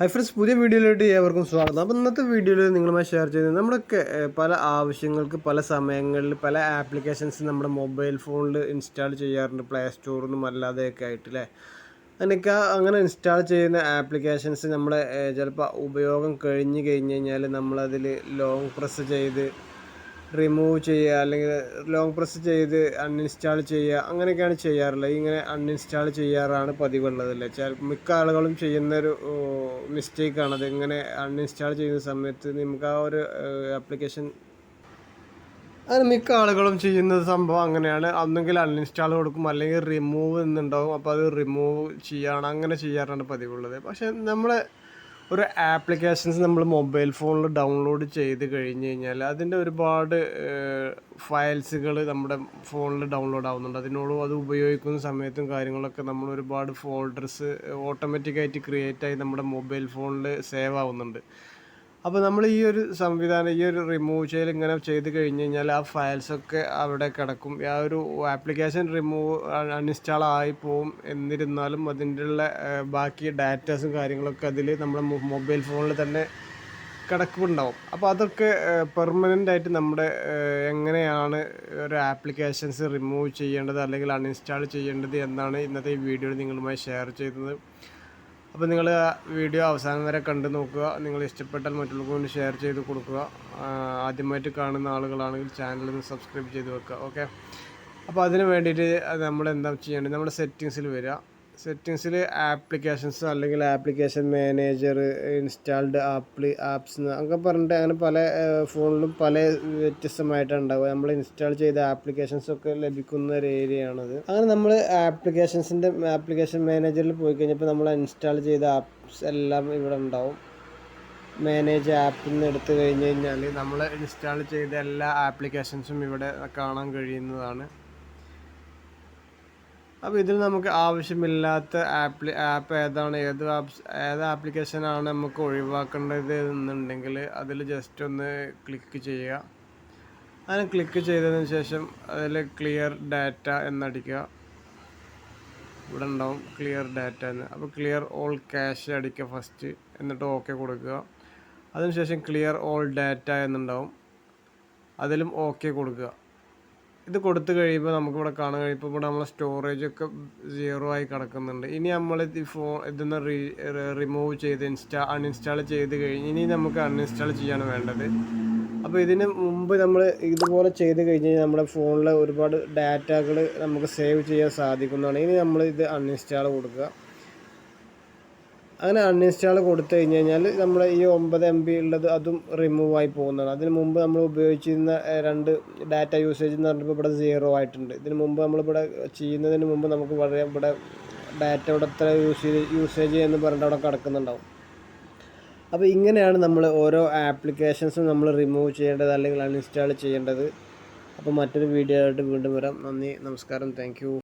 Hi friends പുതിയ വീഡിയോയിലോട്ട് ഏവർക്കും സ്വാഗതം. അപ്പോൾ ഇന്നത്തെ വീഡിയോയിൽ നിങ്ങളുമായി ഷെയർ ചെയ്യുന്നത് നമ്മുടെയൊക്കെ പല ആവശ്യങ്ങൾക്ക് പല സമയങ്ങളിൽ പല ആപ്ലിക്കേഷൻസ് നമ്മുടെ മൊബൈൽ ഫോണിൽ ഇൻസ്റ്റാൾ ചെയ്യാറുണ്ട്. പ്ലേ സ്റ്റോറിൽ നിന്നും അല്ലാതെയൊക്കെ ആയിട്ട് അല്ലേ അങ്ങനെയൊക്കെ അങ്ങനെ ഇൻസ്റ്റാൾ ചെയ്യുന്ന ആപ്ലിക്കേഷൻസ് നമ്മുടെ ചിലപ്പോൾ ഉപയോഗം കഴിഞ്ഞ് കഴിഞ്ഞ് കഴിഞ്ഞാൽ നമ്മളതിൽ ലോങ് പ്രസ് ചെയ്ത് റിമൂവ് ചെയ്യുക അല്ലെങ്കിൽ ലോങ് പ്രസ് ചെയ്ത് അൺഇൻസ്റ്റാൾ ചെയ്യുക അങ്ങനെയൊക്കെയാണ് ചെയ്യാറുള്ളത്. ഇങ്ങനെ അൺഇൻസ്റ്റാൾ ചെയ്യാറാണ് പതിവുള്ളത് അല്ലേ ചില മിക്ക ആളുകളും ചെയ്യുന്നൊരു മിസ്റ്റേക്കാണത് ഇങ്ങനെ അൺഇൻസ്റ്റാൾ ചെയ്യുന്ന സമയത്ത് നമുക്ക് ആ ഒരു ആപ്ലിക്കേഷൻ അത് മിക്ക ആളുകളും ചെയ്യുന്ന സംഭവം അങ്ങനെയാണ്. ഒന്നെങ്കിൽ അൺഇൻസ്റ്റാൾ കൊടുക്കും അല്ലെങ്കിൽ റിമൂവ് എന്നുണ്ടാവും. അപ്പോൾ അത് റിമൂവ് ചെയ്യാണ്. അങ്ങനെ ചെയ്യാറാണ് പതിവുള്ളത്. പക്ഷേ നമ്മൾ ഒരു ആപ്ലിക്കേഷൻസ് നമ്മൾ മൊബൈൽ ഫോണിൽ ഡൗൺലോഡ് ചെയ്ത് കഴിഞ്ഞ് കഴിഞ്ഞാൽ അതിന്റെ ഒരുപാട് ഫയൽസുകൾ നമ്മുടെ ഫോണിൽ ഡൗൺലോഡ് ആവുന്നുണ്ട്. അതിനോട് അത് ഉപയോഗിക്കുന്ന സമയത്തും കാര്യങ്ങളൊക്കെ നമ്മൾ ഒരുപാട് ഫോൾഡേഴ്സ് ഓട്ടോമാറ്റിക്കായിട്ട് ക്രിയേറ്റ് ആയി നമ്മുടെ മൊബൈൽ ഫോണിൽ സേവ് ആവുന്നുണ്ട്. അപ്പോൾ നമ്മൾ ഈ ഒരു സംവിധാനം ഈ ഒരു റിമൂവ് ചെയ്യൽ ഇങ്ങനെ ചെയ്ത് കഴിഞ്ഞ് കഴിഞ്ഞാൽ ആ ഫയൽസൊക്കെ അവിടെ കിടക്കും. ആ ഒരു ആപ്ലിക്കേഷൻ റിമൂവ് അൺഇൻസ്റ്റാൾ ആയി പോവും. എന്നിരുന്നാലും അതിന്റെ ഉള്ള ബാക്കി ഡാറ്റാസും കാര്യങ്ങളൊക്കെ അതിൽ നമ്മുടെ മൊബൈൽ ഫോണിൽ തന്നെ കിടക്കുന്നുണ്ടാവും. അപ്പോൾ അതൊക്കെ പെർമനന്റ് ആയിട്ട് നമ്മുടെ എങ്ങനെയാണ് ഒരു ആപ്ലിക്കേഷൻസ് റിമൂവ് ചെയ്യേണ്ടത് അല്ലെങ്കിൽ അൺഇൻസ്റ്റാൾ ചെയ്യേണ്ടത് എന്നാണ് ഇന്നത്തെ ഈ വീഡിയോയിൽ നിങ്ങളുമായി ഷെയർ ചെയ്യുന്നത് അപ്പോൾ നിങ്ങൾ വീഡിയോ അവസാനം വരെ കണ്ടു നോക്കുക. നിങ്ങൾ ഇഷ്ടപ്പെട്ടാൽ മറ്റുള്ളവർക്ക് വേണ്ടി ഷെയർ ചെയ്ത് കൊടുക്കുക. ആദ്യമായിട്ട് കാണുന്ന ആളുകളാണെങ്കിൽ ചാനൽ ഒന്ന് സബ്സ്ക്രൈബ് ചെയ്ത് വെക്കുക. ഓക്കെ അപ്പോൾ അതിന് വേണ്ടിയിട്ട് നമ്മൾ എന്താ ചെയ്യേണ്ടത്? നമ്മുടെ സെറ്റിങ്സിൽ വരിക. സെറ്റിങ്സിൽ ആപ്ലിക്കേഷൻസ് അല്ലെങ്കിൽ ആപ്ലിക്കേഷൻ മാനേജർ ഇൻസ്റ്റാൾഡ് ആപ്ലി ആപ്സ് അങ്ങനെ പറഞ്ഞിട്ട് അങ്ങനെ പല ഫോണിലും പല വ്യത്യസ്തമായിട്ടാണ് ഉണ്ടാവുക നമ്മൾ ഇൻസ്റ്റാൾ ചെയ്ത ആപ്ലിക്കേഷൻസ് ഒക്കെ ലഭിക്കുന്ന ഒരു ഏരിയയാണത്. അങ്ങനെ നമ്മൾ ആപ്ലിക്കേഷൻസിന്റെ ആപ്ലിക്കേഷൻ മാനേജറിൽ പോയി കഴിഞ്ഞപ്പോൾ നമ്മൾ ഇൻസ്റ്റാൾ ചെയ്ത ആപ്സ് എല്ലാം ഇവിടെ ഉണ്ടാവും. മാനേജ് ആപ്പിൽ നിന്ന് എടുത്തു കഴിഞ്ഞ് കഴിഞ്ഞാൽ നമ്മൾ ഇൻസ്റ്റാൾ ചെയ്ത എല്ലാ ആപ്ലിക്കേഷൻസും ഇവിടെ കാണാൻ കഴിയുന്നതാണ്. അപ്പോൾ ഇതിൽ നമുക്ക് ആവശ്യമില്ലാത്ത ആപ്ലി ആപ്പ് ഏതാണ് ഏത് ആപ്സ് ഏത് ആപ്ലിക്കേഷനാണ് നമുക്ക് ഒഴിവാക്കേണ്ടത് എന്നുണ്ടെങ്കിൽ അതിൽ ജസ്റ്റ് ഒന്ന് ക്ലിക്ക് ചെയ്യുക. അങ്ങനെ ക്ലിക്ക് ചെയ്തതിന് ശേഷം അതിൽ ക്ലിയർ ഡാറ്റ എന്നടിക്കുക. ഇവിടെ ഉണ്ടാവും ക്ലിയർ ഡാറ്റ എന്ന്. അപ്പോൾ ക്ലിയർ ഓൾ ക്യാഷ് അടിക്കുക ഫസ്റ്റ് എന്നിട്ട് ഓക്കെ കൊടുക്കുക. അതിനുശേഷം ക്ലിയർ ഓൾ ഡാറ്റ എന്നുണ്ടാവും. അതിലും ഓക്കെ കൊടുക്കുക. ഇത് കൊടുത്തു കഴിയുമ്പോൾ നമുക്കിവിടെ കാണാൻ കഴിയും. ഇപ്പോൾ ഇവിടെ നമ്മളെ സ്റ്റോറേജ് ഒക്കെ സീറോ ആയി കിടക്കുന്നുണ്ട്. ഇനി നമ്മൾ ഈ ഫോൺ ഇതൊന്ന് റീ റിമൂവ് ചെയ്ത് ഇൻസ്റ്റാ അൺഇൻസ്റ്റാൾ ചെയ്ത് കഴിഞ്ഞ് ഇനി നമുക്ക് അൺഇൻസ്റ്റാൾ ചെയ്യാണ് വേണ്ടത്. അപ്പോൾ ഇതിന് മുമ്പ് നമ്മൾ ഇതുപോലെ ചെയ്ത് കഴിഞ്ഞ് കഴിഞ്ഞാൽ നമ്മുടെ ഫോണിലെ ഒരുപാട് ഡാറ്റകൾ നമുക്ക് സേവ് ചെയ്യാൻ സാധിക്കുന്നതാണ്. ഇനി നമ്മൾ ഇത് അൺഇൻസ്റ്റാൾ കൊടുക്കുക. അങ്ങനെ അൺഇൻസ്റ്റാൾ കൊടുത്തു കഴിഞ്ഞ് കഴിഞ്ഞാൽ നമ്മുടെ ഈ ഒമ്പത് എം ബി ഉള്ളത് അതും റിമൂവ് ആയി പോകുന്നതാണ്. അതിന് മുമ്പ് നമ്മൾ ഉപയോഗിച്ചിരുന്ന രണ്ട് ഡാറ്റ യൂസേജ് എന്ന് പറഞ്ഞപ്പോൾ ഇവിടെ സീറോ ആയിട്ടുണ്ട്. ഇതിന് മുമ്പ് നമ്മളിവിടെ ചെയ്യുന്നതിന് മുമ്പ് നമുക്ക് വളരെ ഇവിടെ ഡാറ്റ ഇവിടെ എത്ര യൂസ് യൂസേജ് എന്ന് പറഞ്ഞിട്ട് അവിടെ കിടക്കുന്നുണ്ടാവും. അപ്പോൾ ഇങ്ങനെയാണ് നമ്മൾ ഓരോ ആപ്ലിക്കേഷൻസും നമ്മൾ റിമൂവ് ചെയ്യേണ്ടത് അല്ലെങ്കിൽ അൺഇൻസ്റ്റാൾ ചെയ്യേണ്ടത്. അപ്പോൾ മറ്റൊരു വീഡിയോ ആയിട്ട് വീണ്ടും വരാം. നന്ദി നമസ്കാരം. താങ്ക്